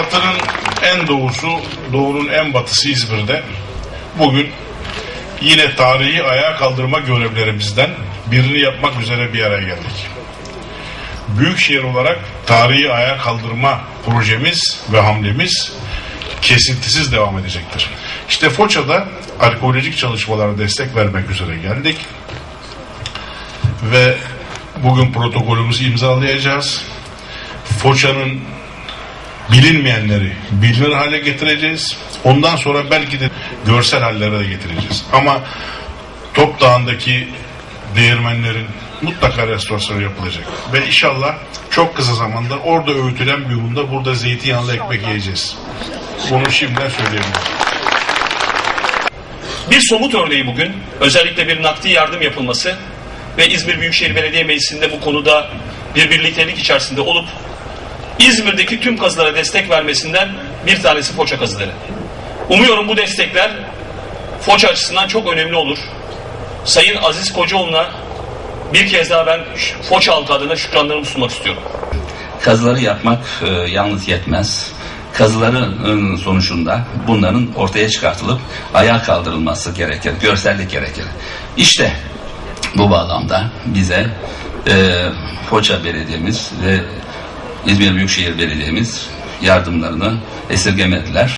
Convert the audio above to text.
Batı'nın en doğusu, doğunun en batısı İzmir'de. Bugün yine tarihi ayağa kaldırma görevlerimizden birini yapmak üzere bir araya geldik. Büyükşehir olarak tarihi ayağa kaldırma projemiz ve hamlemiz kesintisiz devam edecektir. İşte Foça'da arkeolojik çalışmalara destek vermek üzere geldik. Ve bugün protokolümüzü imzalayacağız. Foça'nın bilinmeyenleri bilinir hale getireceğiz. Ondan sonra belki de görsel hallere de getireceğiz. Ama Top Dağı'ndaki değirmenlerin mutlaka restorasyonu yapılacak. Ve inşallah çok kısa zamanda orada öğütülen bir unda burada zeytinyağlı ekmek yiyeceğiz. Bunu şimdiden söyleyebilirim. Bir somut örneği bugün özellikle bir nakdi yardım yapılması ve İzmir Büyükşehir Belediye Meclisi'nde bu konuda bir birliktelik içerisinde olup İzmir'deki tüm kazılara destek vermesinden bir tanesi Foça kazıları. Umuyorum bu destekler Foça açısından çok önemli olur. Sayın Aziz Kocaoğlu'na bir kez daha ben Foça halkı adına şükranlarımı sunmak istiyorum. Kazıları yapmak e, yalnız yetmez. Kazıların e, sonucunda bunların ortaya çıkartılıp ayağa kaldırılması gerekir, görsellik gerekir. İşte bu bağlamda bize e, Foça Belediye'miz ve İzmir Büyükşehir Belediye'miz yardımlarını esirgemediler.